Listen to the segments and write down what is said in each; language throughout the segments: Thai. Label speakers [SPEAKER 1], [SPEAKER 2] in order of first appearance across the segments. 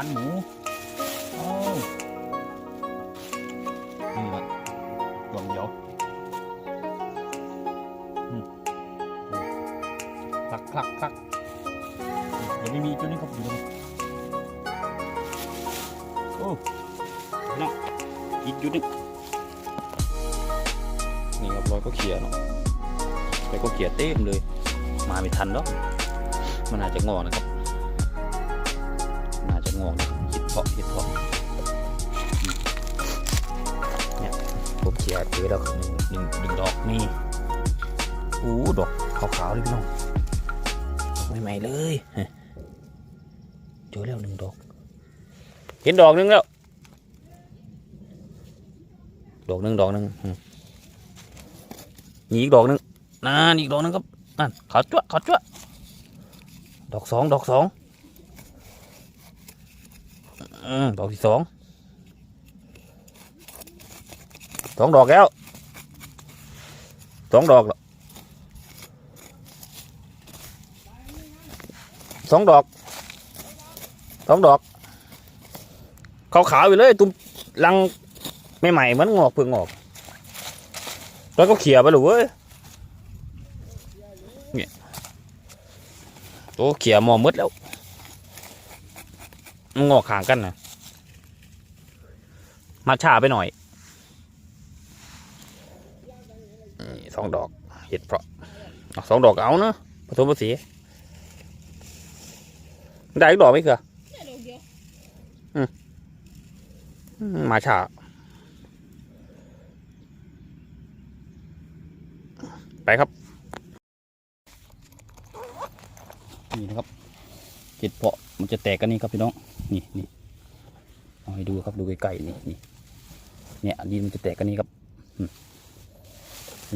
[SPEAKER 1] านหมูโอ้นี่ละดวงเดียวคลักคลักคลักเดี๋ยวไม่มีจุดนี้ครับอยู่ตรงนี้โอ้น้องอีกจุดนึงนี่ครับรอยก็เขี่ยเนาะแล้วก็เขี่ยเต็มเลย มาไม่ทันแล้วมันอาจจะงอนะครับ งอกนะหิดเพาะหิดเพาะเนี่ยผมเขียเจอแล้วหนึ่งหนึ่งหนึ่งดอกนี่อู้ดอกขาวๆเลยพี่น้องดอกใหม่ๆเลยเจอแล้วหนึ่งดอก เห็นดอกหนึงแล้ว ดอกหนึ่งดอกหนึ่งอืมนี่อีกดอกหนึ่งนั่นอีกดอกหนึ่งครับนั่นขาวจ้วขาวจ้วดอกสองดอกสอง อืมดอกที่สองสองดอกแล้วสองดอกสองดอกสองดอกขาวขาวอยู่เลย ตุ้มรังใหม่ๆเหมือนงอกเพิ่งงอก แล้วก็เขี่ยไปหรือเว้ยเนี่ยโอ้เขี่ยมอมืดแล้ว มันงอกห่างกันนะมาช้าไปหน่อยนี่สองดอกเห็ดเพราะเอาสองดอกเอาเนอะผสมผสมได้อีกดอกไหมคือ
[SPEAKER 2] เนี่ยดอกเดียว
[SPEAKER 1] อืมมาช้าไปครับ นี่นะครับเห็ดเพาะมันจะแตกกันนี่ครับพี่น้อง นี่นี่เอาให้ดูครับดูใกล้ๆนี่นี่เนี่ยอันมันจะแตกกันนี่ครับอืม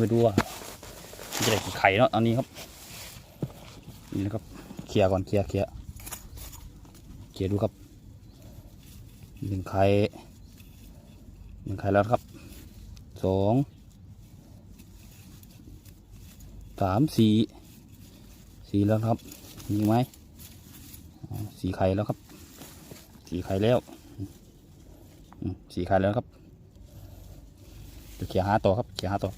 [SPEAKER 1] ไม่ดูว่าจะได้กี่ไข่เนาะอันนี้ครับนี่นะครับเคลียร์ก่อนเคลียร์เคลียร์เคลียร์ดูครับหนึ่งไข่หนึ่งไข่แล้วครับสองสามสี่สี่แล้วครับมีไหมสี่ไข่แล้วครับ สีไข่แล้วอืมสีไข่แล้วครับเดี๋ยวเขี่ยหาต่อครับเขี่ยหาต่อ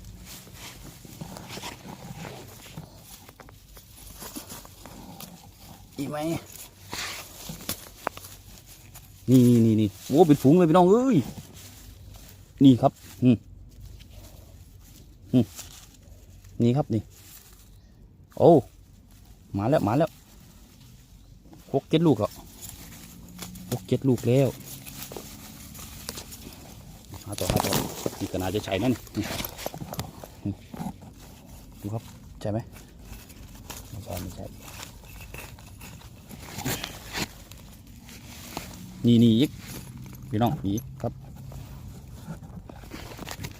[SPEAKER 1] อีกไหมนี่นี่นี่นี่โอ้เป็นฝูงเลยพี่น้องเอ้ยนี่ครับอืมอืมนี่ครับนี่โอ้มาแล้วมาแล้วหกเจ็ดลูกแล้ว หกเจ็ดลูกแล้วหาต่อหาต่อนี่ก็น่าจะใช่นั่นนี่นี่ดูครับ ใช่ไหมไม่ใช่ไม่ใช่นี่นี่อีกพี่น้องนี่อีกครับ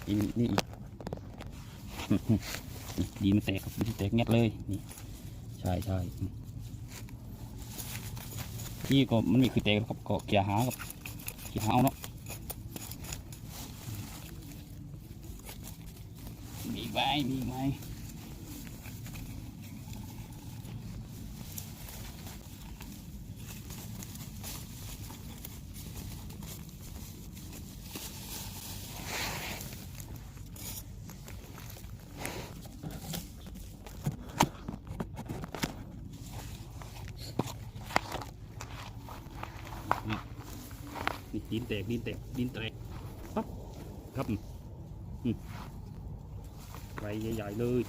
[SPEAKER 1] อีนี่อีกดีมันแตกครับดีมันแตกเงียบเลยนี่ใช่ใช่ ที่ก็มันมีคือเตะครับก็เกียหาครับเกียหาเอาเนาะมีอีกไหมมีไหม นแตกดินแตกดินแตกปั๊บครับอืมใบใหญ่ๆเลย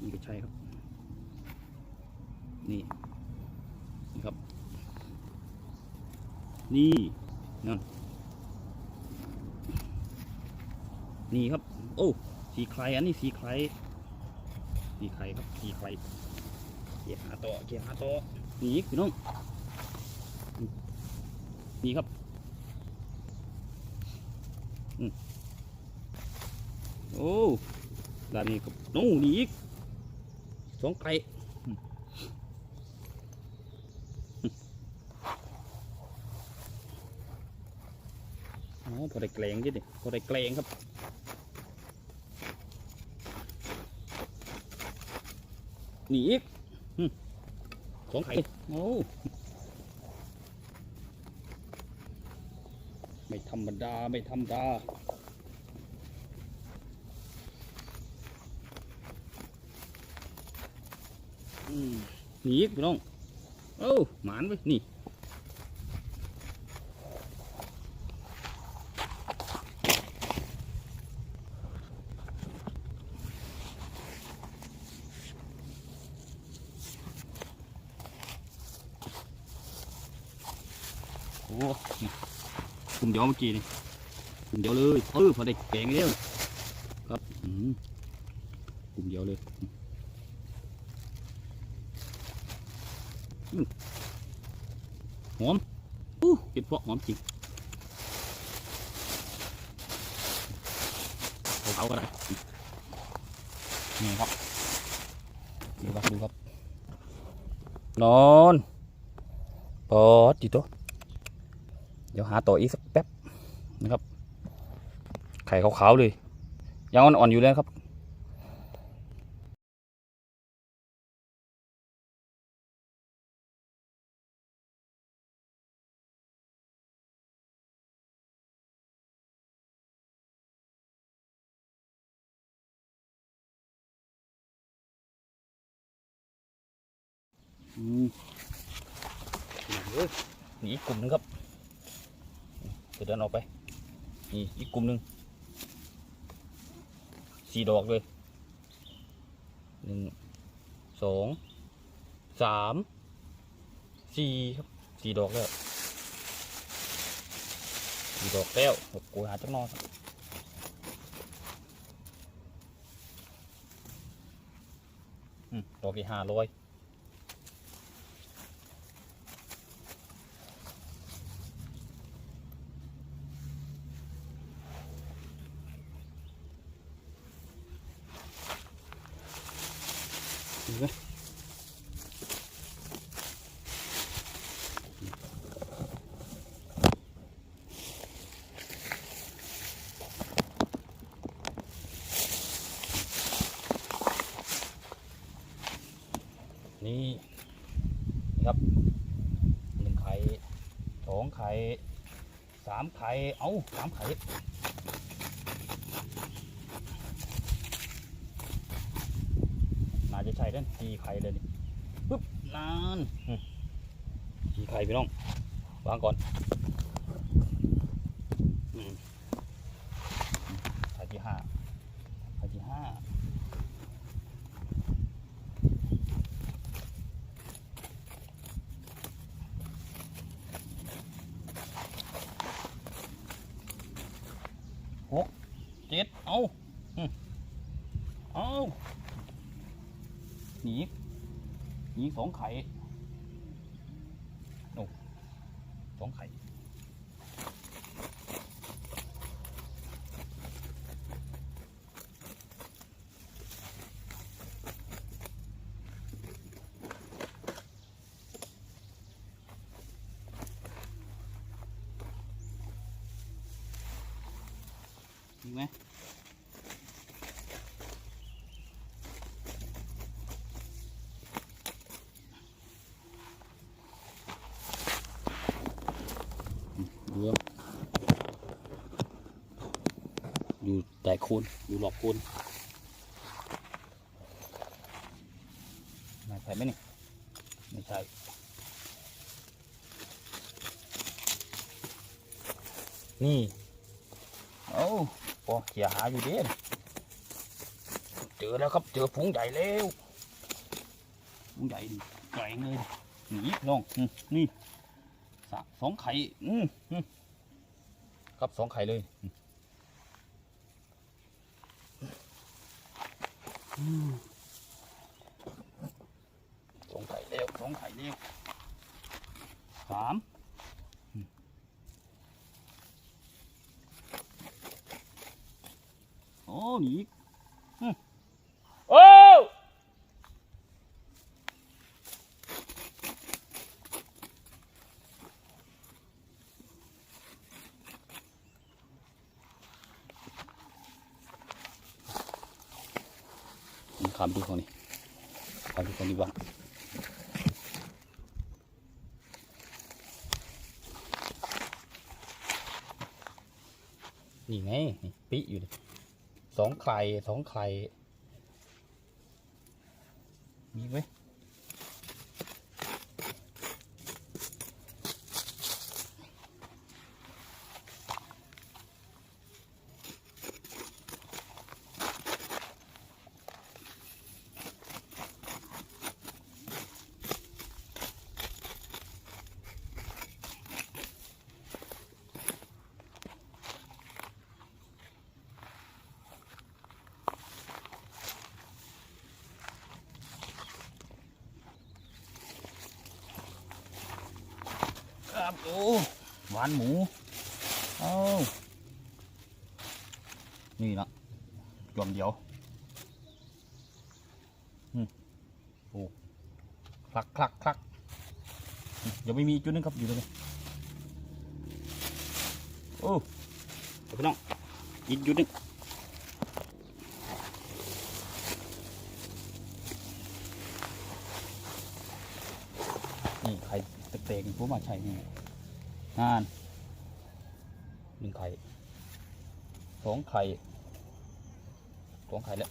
[SPEAKER 1] นี่ก็ใช่ครับ นี่นี่ครับ นี่นั่นนี่ครับ โอ้สีใครอันนี้สีใครสีใครครับสีใครเกี่ยหาต่อเกี่ยหาต่อนี่พี่น้อง นี่ครับโอ้ด้านนี้ครับโน้นี่อีกสองไก่อ๋อพอได้แกลงจิดิพอได้แกลงครับนี่อีกสองไข่โอ้ ไม่ธรรมดา ไม่ธรรมดา อืมหนีกพี่น้องโอ้าหมานไปนี่โอ้นี่ กลุ่มเดียวเมื่อกี้นี่กลุ่มเดียวเลยเออพอได้แกงแล้วครับกลุ่มเดียวเลยหอมอู้เห็ดเพาะหอมจริงเขาก็ได้นี่ครับดูครับดูครับนอนปอดจิโต เดี๋ยวหาต่ออีกสักแป๊บนะครับ ไข่ขาวๆเลย ยังอ่อนๆอยู่เลยครับอืมเฮ้ยหนีอีกลุ่มนึงครับ เดี๋ยวเดินออกไป นี่อีกกลุ่มหนึ่งสี่ดอกเลยหนึ่งสองสามสี่ครับสี่ดอกแล้วสี่ดอกแล้วเดี๋ยวกูหาจักนอนดอกที่ห้าร้อยเห็นไหมนี่นะครับหนึ่งไข่สองไข่สามไข่ เอ้าสามไข่น่าจะใช่เด้นตีไข่เลยนี่ปึ๊บนานอืมตีไข่พี่น้อง วางก่อนอืมอืมไข่ที่ห้าไข่ที่ห้า เจ็ดเอาเอาหนีหนีสองไข่โอ้สองไข่ มีไหมดูอยู่แต่โคนอยู่หลอกโคนน่าใช่ไหมนี่ไม่ใช่นี่เอ้า พอเขี่ยหาอยู่เด่นเจอแล้วครับเจอฝูงใหญ่แล้วฝูงใหญ่นี่แกร่เลยหนีน้องนี่สองไข่ครับสองไข่เลยสองไข่เร็วสองไข่เร็วสาม หนีอีกโอ้ขามดูคนนี้ขำมดูคนนี้บ้างนี่ไง ปิอยู่เลย สองไข่สองไข่มีไหมครับโอ้ หวานหมูเอานี่นะจอมเดียวอืมโอ้คลักคลักคลักอืมเดี๋ยวไม่มีจุดนึงครับอยู่ตรงนี้โอ้เดี๋ยวพี่น้องอีกจุดนึงนี่ไข่เตะๆผมมาใช่นี่ งานหนึ่งไข่สองไข่สองไข่แล้ว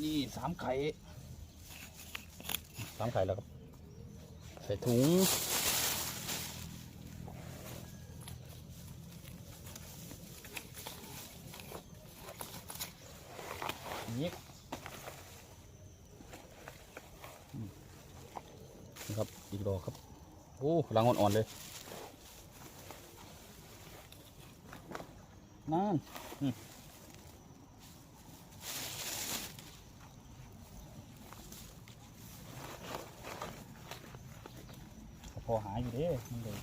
[SPEAKER 1] นี่สามไข่สามไข่แล้วครับ ใส่ถุงยิกอืมนี่ครับ อีกดอกครับ โอ้รังอ่อนๆเลยนั่นพอหายอยู่เด้มันเลย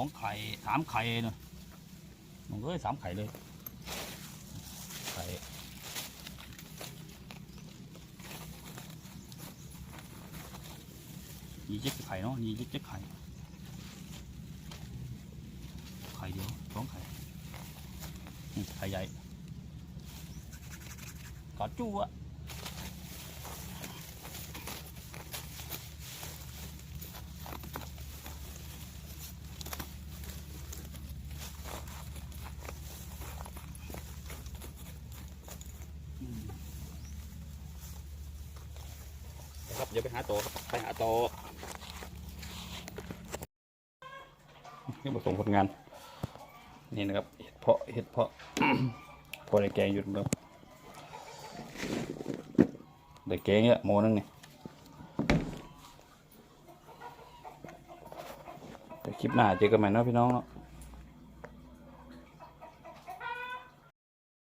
[SPEAKER 1] องไข่สามไข่เนอะมันก็สามไข่เลย ไข่ยี่สิบไข่เนาะยี่สิบไข่ ไข่เดียวสองไข่ไข่ใหญ่กอดจู้อะ ครับเดี๋ยวไปหาต่อครับไปหาต่อนี่ผสมผลงาน นี่นะครับเห็ดเพาะเห็ดเพาะพอได้แกงอยู่แล้วได้แกงเนี่ยโมนึงนี่เดี๋ยวคลิปหน้าเจอกันใหม่เนาะพี่น้องเนาะ